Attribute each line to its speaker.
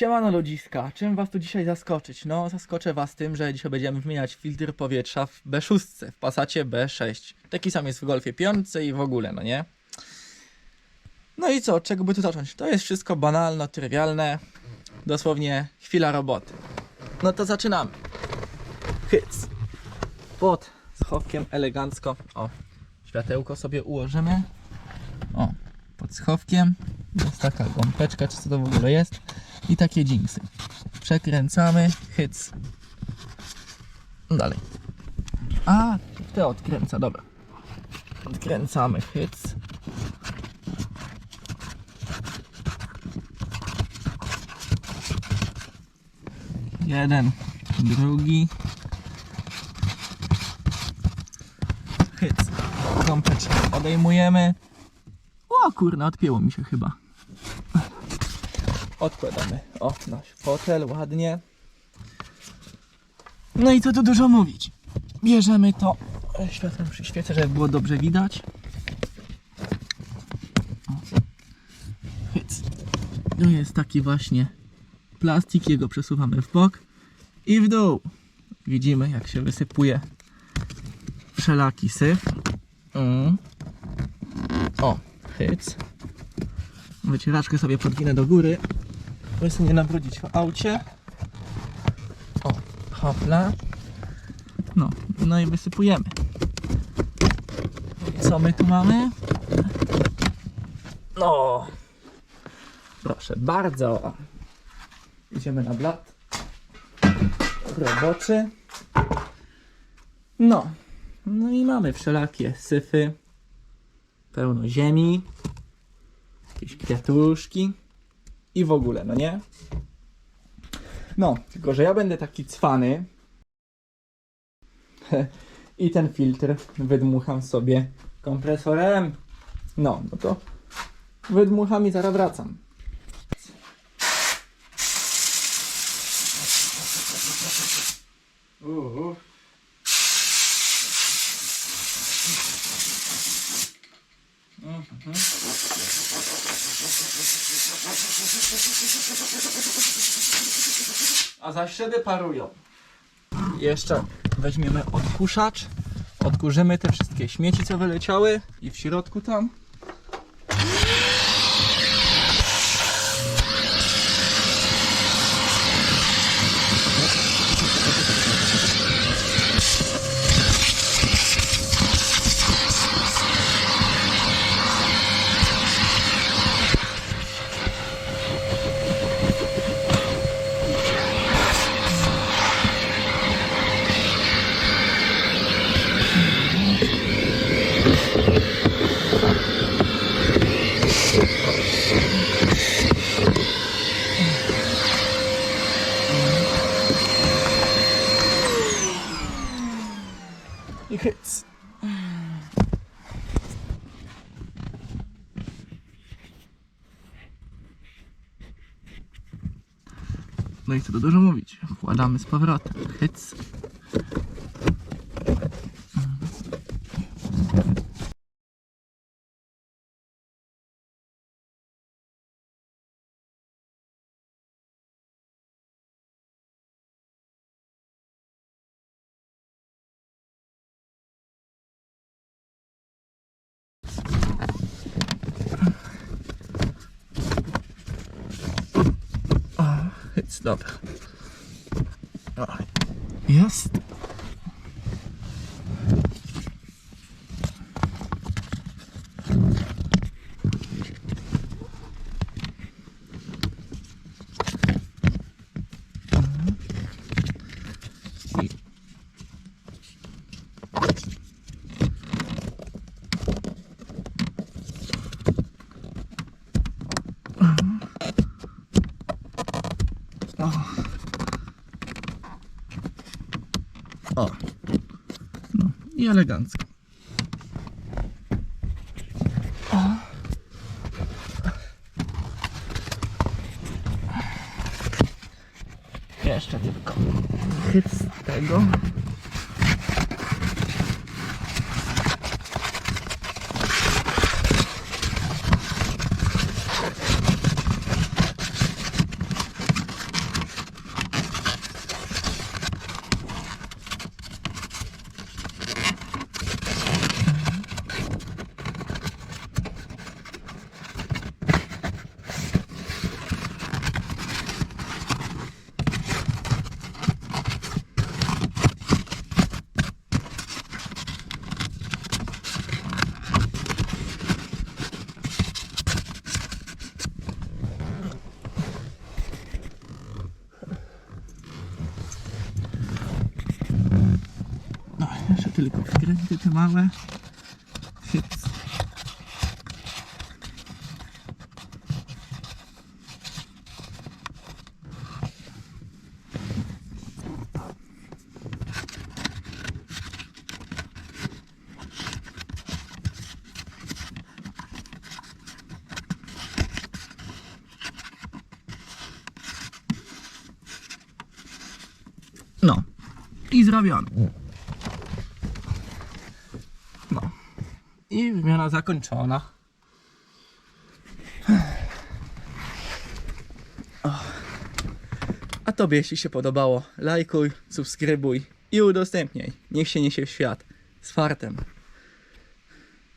Speaker 1: Siemano ludziska, czym was tu dzisiaj zaskoczyć? No, zaskoczę was tym, że dzisiaj będziemy wymieniać filtr powietrza w B6, w Passacie B6. Taki sam jest w Golfie 5 i w ogóle, no nie? No i co, od czego by tu zacząć? To jest wszystko banalno, trywialne, dosłownie chwila roboty. No to zaczynamy. Hyc. Pod schowkiem elegancko. O, światełko sobie ułożymy. O, pod schowkiem jest taka gąbeczka, czy co to w ogóle jest. I takie dżinsy. Przekręcamy, hyc. Dalej. A, te odkręca, dobra. Odkręcamy, hyc. Jeden, drugi. Hyc. Gąbeczkę odejmujemy. O kurna, odpięło mi się chyba. Odkładamy. O, nasz fotel, ładnie. No i co tu dużo mówić. Bierzemy to. e, Światłem przyświecę, żeby było dobrze widać. Hyc. No jest taki właśnie plastik, jego przesuwamy w bok i w dół. Widzimy jak się wysypuje wszelaki syf. Mm. Hyc. Wycieraczkę sobie podwinę do góry, żeby sobie nie nabrudzić w aucie. O, hopla. No, no i wysypujemy. Co my tu mamy? No, proszę bardzo. Idziemy na blat roboczy. No, no i mamy wszelakie syfy, pełno ziemi, jakieś kwiatuszki i w ogóle, no nie? No, tylko że ja będę taki cwany i ten filtr wydmucham sobie kompresorem. No, no to wydmucham i zaraz wracam. Uhu. A za szyby parują. Jeszcze weźmiemy odkurzacz, odkurzymy te wszystkie śmieci, co wyleciały i w środku tam. I hyc. No i co dużo mówić. Wkładamy z powrotem. Hyc. O, hyc, dobra. Jest. I elegancko. O. Jeszcze tylko chyc tego. Tylko wkręty te małe. No. I zrobione. I wymiana zakończona. A tobie, jeśli się podobało, lajkuj, subskrybuj i udostępniaj. Niech się niesie w świat. Z fartem.